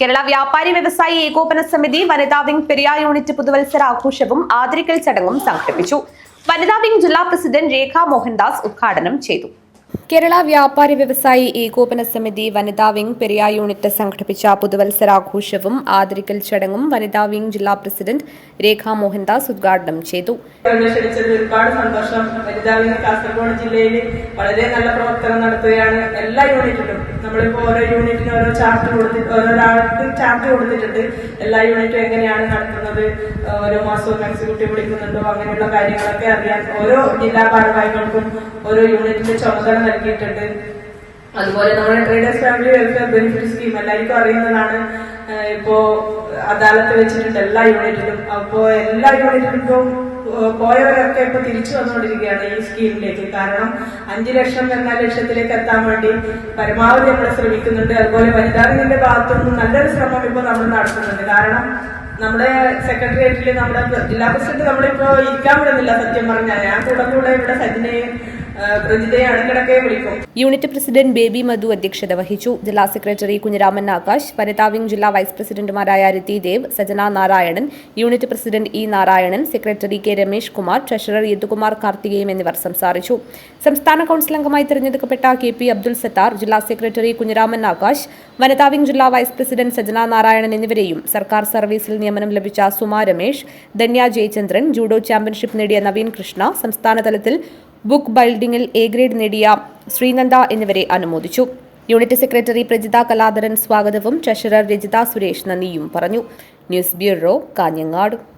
കേരള വ്യാപാരി വ്യവസായി ഏകോപന സമിതി വനിതാ വിംഗ് പെരിയ യൂണിറ്റ് പുതുവത്സര ആഘോഷവും ആദരിക്കൽ ചടങ്ങും സംഘടിപ്പിച്ചു. വനിതാ വിംഗ് ജില്ലാ പ്രസിഡന്റ് രേഖ മോഹൻദാസ് ഉദ്ഘാടനം ചെയ്തു. കേരള വ്യാപാരി വ്യവസായി ഏകോപന സമിതി വനിതാ വിംഗ് പെരിയ യൂണിറ്റ് സംഘടിപ്പിച്ച പുതുവത്സരാഘോഷവും ആദരിക്കൽ ചടങ്ങും വനിതാ വിംഗ് ജില്ലാ പ്രസിഡന്റ് രേഖാ മോഹൻദാസ് ഉദ്ഘാടനം ചെയ്തു. ഒരുപാട് കാസർഗോഡ് ജില്ലയിൽ വളരെ നല്ല പ്രവർത്തനം നടത്തുകയാണ് എല്ലാ യൂണിറ്റിലും. നമ്മളിപ്പോ ഓരോ യൂണിറ്റിന് ഓരോ ചാർട്ട് കൊടുത്തിട്ട് ഓരോരാൾക്ക് ചാർട്ട് കൊടുത്തിട്ടുണ്ട്. എല്ലാ യൂണിറ്റും എങ്ങനെയാണ് നടത്തുന്നത്? ഓരോ മാസവും എക്സിക്യൂട്ടീവ് വിളിക്കുന്നുണ്ടോ? അങ്ങനെയുള്ള കാര്യങ്ങളൊക്കെ അറിയാൻ ഓരോ ജില്ലാ ഭാരവാഹികൾക്കും ഓരോ യൂണിറ്റിന്റെ ചുമതല നൽകിയിട്ടുണ്ട് അതുപോലെ നമ്മുടെ traders family welfare benefit scheme എല്ലാവർക്കും അറിയുന്നതാണ്. ഇപ്പോ അദാലത്ത് വെച്ചിട്ടുണ്ട് എല്ലാ യൂണിറ്റിലും. അപ്പോ എല്ലാ യൂണിറ്റിലും ഇപ്പം പോയവരൊക്കെ ഇപ്പൊ തിരിച്ചു വന്നുകൊണ്ടിരിക്കുകയാണ് ഈ സ്കീമിലേക്ക്. കാരണം അഞ്ചു ലക്ഷം എന്ന ലക്ഷത്തിലേക്ക് എത്താൻ വേണ്ടി പരമാവധി നമ്മൾ ശ്രമിക്കുന്നുണ്ട്. അതുപോലെ വനിതാവിന്റെ ഭാഗത്തുനിന്ന് നല്ലൊരു ശ്രമം ഇപ്പൊ നമ്മൾ നടത്തുന്നുണ്ട്. കാരണം നമ്മുടെ സെക്രട്ടേറിയറ്റിൽ നമ്മുടെ ജില്ലാ പ്രസിഡന്റ് നമ്മളിപ്പോ ഇരിക്കാൻ വിടുന്നില്ല സത്യം പറഞ്ഞാൽ. ഞാൻ കൂടെ കൂടെ ഇവിടെ സജിനെയും യൂണിറ്റ് പ്രസിഡന്റ് ബേബി മധു അധ്യക്ഷത വഹിച്ചു. ജില്ലാ സെക്രട്ടറി കുഞ്ഞിരാമൻ ആകാശ് വനിതാവിംഗ് ജില്ലാ വൈസ് പ്രസിഡന്റുമാരായ Rathi Dev Sajana Narayanan unit president E Narayanan secretary K Ramesh Kumar treasurer Yadukumar Karthikeyam എന്നിവർ സംസാരിച്ചു. സംസ്ഥാന കൌൺസിൽ അംഗമായി തിരഞ്ഞെടുക്കപ്പെട്ട കെ പി അബ്ദുൽ സത്താർ ജില്ലാ സെക്രട്ടറി കുഞ്ഞിരാമൻ ആകാശ് വനിതാവിംഗ് ജില്ലാ വൈസ് പ്രസിഡന്റ് സജന നാരായണൻ എന്നിവരെയും സർക്കാർ സർവീസിൽ നിയമനം ലഭിച്ച സുമാ രമേശ് ധന്യ ജയചന്ദ്രൻ ജൂഡോ ചാമ്പ്യൻഷിപ്പ് നേടിയ നവീൻ കൃഷ്ണ സംസ്ഥാന തലത്തിൽ ബുക്ക് ബൈൽഡിംഗിൽ എ ഗ്രേഡ് നേടിയ ശ്രീനന്ദ എന്നിവരെ അനുമോദിച്ചു. യൂണിറ്റ് സെക്രട്ടറി പ്രജിത കലാധരൻ സ്വാഗതവും ട്രഷറർ രജിത സുരേഷ് നന്ദിയും പറഞ്ഞു. News bureau Kanhangad.